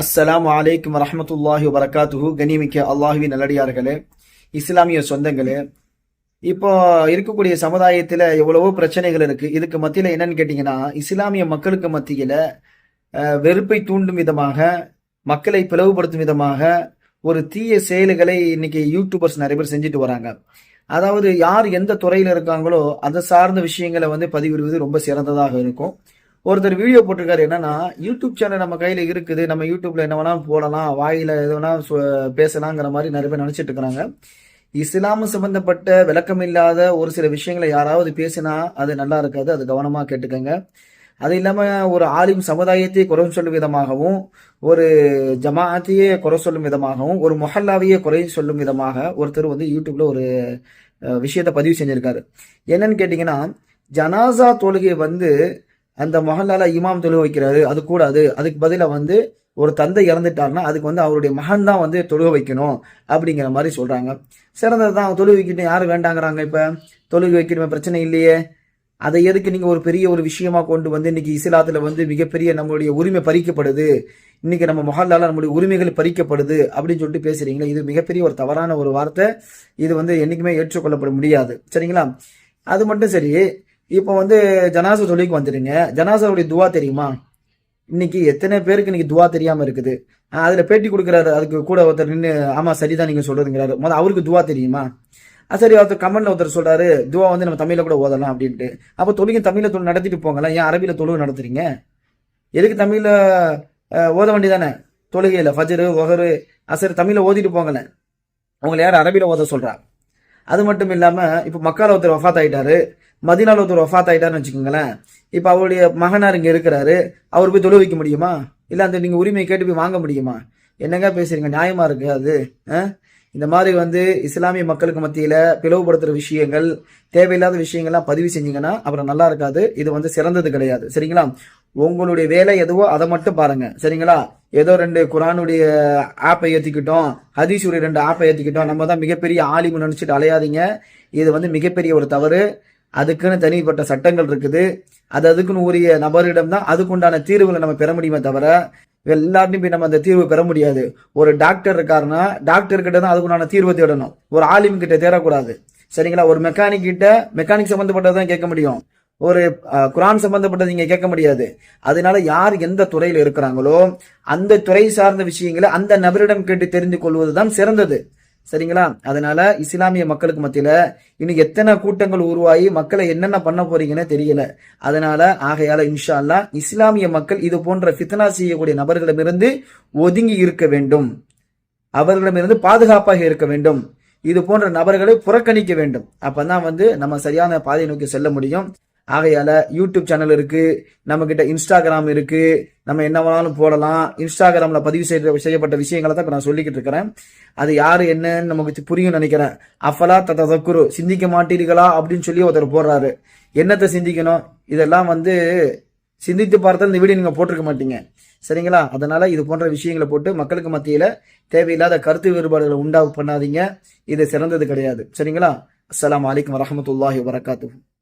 அஸ்ஸலாம் வலைக்கம் வரமத்துல்லாஹி வரகாத்துஹு கனிமிக்க அல்லாஹுவி நல்லடியார்களே இஸ்லாமிய சொந்தங்களே இப்போ இருக்கக்கூடிய சமுதாயத்தில் எவ்வளவோ பிரச்சனைகள் இருக்கு. இதுக்கு மத்தியில் என்னன்னு கேட்டிங்கன்னா இஸ்லாமிய மக்களுக்கு மத்தியில் வெறுப்பை தூண்டும் விதமாக மக்களை பிளவுபடுத்தும் விதமாக ஒரு தீய செயல்களை இன்னைக்கு யூடியூபர்ஸ் நிறைய பேர் செஞ்சுட்டு வராங்க. அதாவது யார் எந்த துறையில் இருக்காங்களோ அதை சார்ந்த விஷயங்களை வந்து பதிவிடுவது ரொம்ப சிறந்ததாக இருக்கும். ஒருத்தர் வீடியோ போட்டிருக்காரு என்னன்னா யூடியூப் சேனல் நம்ம கையில இருக்குது நம்ம யூடியூப்ல என்ன வேணாலும் போடலாம் வாயில எது வேணா பேசலாங்கிற மாதிரி நிறைய பேர் நினைச்சிட்டு இருக்கிறாங்க. இஸ்லாம் சம்பந்தப்பட்ட விளக்கம் இல்லாத ஒரு சில விஷயங்களை யாராவது பேசினா அது நல்லா இருக்காது அது கவனமா கேட்டுக்கோங்க. அது இல்லாம ஒரு ஆலிம் சமுதாயத்தை குறை சொல்லும் விதமாகவும் ஒரு ஜமாத்தையே குறை சொல்லும் விதமாகவும் ஒரு மொஹல்லாவையே குறை சொல்லும் விதமாக ஒருத்தர் வந்து யூடியூப்ல ஒரு விஷயத்த பதிவு செஞ்சிருக்காரு. என்னன்னு கேட்டீங்கன்னா ஜனாசா தொழுகை வந்து அந்த மகனால இமாம் தொழுக வைக்கிறாரு அது கூடாது. அதுக்கு பதிலாக வந்து ஒரு தந்தை இறந்துட்டாருன்னா அதுக்கு வந்து அவருடைய மகன் தான் வந்து தொழுக வைக்கணும் அப்படிங்கிற மாதிரி சொல்றாங்க. சிறந்தது தான் தொழுக வைக்கணும் யாரும் வேண்டாங்கிறாங்க இப்ப? தொழுக வைக்கணும் பிரச்சனை இல்லையே. அதை எதுக்கு நீங்க ஒரு பெரிய ஒரு விஷயமா கொண்டு வந்து இன்னைக்கு இஸ்லாத்துல வந்து மிகப்பெரிய நம்மளுடைய உரிமை பறிக்கப்படுது? இன்னைக்கு நம்ம மொஹல்லால நம்மளுடைய உரிமைகள் பறிக்கப்படுது அப்படின்னு சொல்லிட்டு பேசுறீங்களா இது மிகப்பெரிய ஒரு தவறான ஒரு வார்த்தை. இது வந்து என்னைக்குமே ஏற்றுக்கொள்ளப்பட முடியாது. சரிங்களா? அது மட்டும் சரி இப்போ வந்து ஜனாசா தொழிலுக்கு வந்துடுங்க ஜனாசாவுடைய துவா தெரியுமா? இன்னைக்கு எத்தனை பேருக்கு இன்னைக்கு துவா தெரியாம இருக்குது? அதுல பேட்டி கொடுக்குறாரு. அதுக்கு கூட ஒருத்தர் நின்று ஆமா சரிதான் நீங்க சொல்றதுங்கிறாரு. முதல்ல அவருக்கு துவா தெரியுமா? சரி ஒருத்தர் கமெண்ட்ல ஒருத்தர் சொல்றாரு துவா வந்து நம்ம தமிழ்ல கூட ஓதலாம் அப்படின்ட்டு. அப்போ தொழுகை தமிழ்ல தொழில் நடத்திட்டு போங்களேன் ஏன் அரபியில தொழுவு நடத்துறீங்க? எதுக்கு தமிழ்ல ஓத வேண்டியதானே? தொழுகையில ஃபஜரு ஒகரு அசர் தமிழ்ல ஓதிட்டு போங்களேன் உங்களை யார் அரபியில ஓத சொல்றா? அது மட்டும் இல்லாம இப்ப மக்கால ஒருத்தர் வஃத் ஆயிட்டாரு. மதினால ஒருத்தர் ஒஃபாத் ஆயிட்டாருன்னு வச்சுக்கோங்களேன். இப்போ அவருடைய மகனார் இங்கே இருக்கிறாரு. அவர் போய் தொழுவிக்க முடியுமா? இல்லை அந்த நீங்கள் உரிமையை கேட்டு போய் வாங்க முடியுமா? என்னங்க பேசுறீங்க? நியாயமாக இருக்கு அது இந்த மாதிரி வந்து இஸ்லாமிய மக்களுக்கு மத்தியில் பிளவுபடுத்துகிற விஷயங்கள் தேவையில்லாத விஷயங்கள்லாம் பதிவு செஞ்சீங்கன்னா அப்புறம் நல்லா இருக்காது. இது வந்து சிறந்தது கிடையாது. சரிங்களா? உங்களுடைய வேலை எதுவோ அதை மட்டும் பாருங்க. சரிங்களா? ஏதோ ரெண்டு குரானுடைய ஆப்பை ஏற்றிக்கிட்டோம் ஹதீஷுடைய ரெண்டு ஆப்பை ஏற்றிக்கிட்டோம் நம்ம தான் மிகப்பெரிய ஆலிமு நினச்சிட்டு அலையாதீங்க. இது வந்து மிகப்பெரிய ஒரு தவறு. அதுக்குன்னு தனிப்பட்ட சட்டங்கள் இருக்குது. அது அதுக்குன்னு உரிய நபரிடம் தான் அதுக்குண்டான தீர்வுகளை நம்ம பெற முடியுமே தவிர எல்லார்ட்டையும் போய் நம்ம அந்த தீர்வு பெற முடியாது. ஒரு டாக்டர் இருக்காருன்னா டாக்டர் கிட்ட தான் அதுக்குண்டான தீர்வை தேடணும். ஒரு ஆலிம் கிட்ட தேடக்கூடாது. சரிங்களா? ஒரு மெக்கானிக் கிட்ட மெக்கானிக் சம்பந்தப்பட்டதான் கேட்க முடியும். ஒரு குரான் சம்பந்தப்பட்டது நீங்க கேட்க முடியாது. அதனால யார் எந்த துறையில் இருக்கிறாங்களோ அந்த துறை சார்ந்த விஷயங்களை அந்த நபரிடம் கேட்டு தெரிந்து கொள்வதுதான் சிறந்தது. சரிங்களா? அதனால இஸ்லாமிய மக்களுக்கு மத்தியில இன்னும் எத்தனை கூட்டங்கள் உருவாகி மக்களை என்னென்ன பண்ண போறீங்கன்னு தெரியல. அதனால ஆகையால இன்ஷா அல்லா இஸ்லாமிய மக்கள் இது போன்ற ஃபித்னா செய்யக்கூடிய நபர்களிடமிருந்து ஒதுங்கி இருக்க வேண்டும். அவர்களிடமிருந்து பாதுகாப்பாக இருக்க வேண்டும். இது போன்ற நபர்களை புறக்கணிக்க வேண்டும். அப்பதான் வந்து நம்ம சரியான பாதையை நோக்கி செல்ல முடியும். ஆகையால யூடியூப் சேனல் இருக்கு நம்ம கிட்ட இன்ஸ்டாகிராம் இருக்கு நம்ம என்ன வேணாலும் போடலாம். இன்ஸ்டாகிராம்ல பதிவு செய்ய செய்யப்பட்ட விஷயங்களை தான் இப்போ நான் சொல்லிக்கிட்டு இருக்கிறேன். அது யாரு என்னன்னு நமக்கு புரியும் நினைக்கிறேன். அஃபலா தக்குரு சிந்திக்க மாட்டீர்களா அப்படின்னு சொல்லி ஒருத்தர் போடுறாரு. என்னத்தை சிந்திக்கணும்? இதெல்லாம் வந்து சிந்தித்து பார்த்தால் இந்த வீடியோ நீங்க போட்டிருக்க மாட்டீங்க. சரிங்களா? அதனால இது போன்ற விஷயங்களை போட்டு மக்களுக்கு மத்தியில தேவையில்லாத கருத்து வேறுபாடுகளை உண்டா பண்ணாதீங்க. இது சிறந்தது கிடையாது. சரிங்களா? அஸ்லாம் வலைக்கம் வரமத்துல்லாஹி வரகாத்து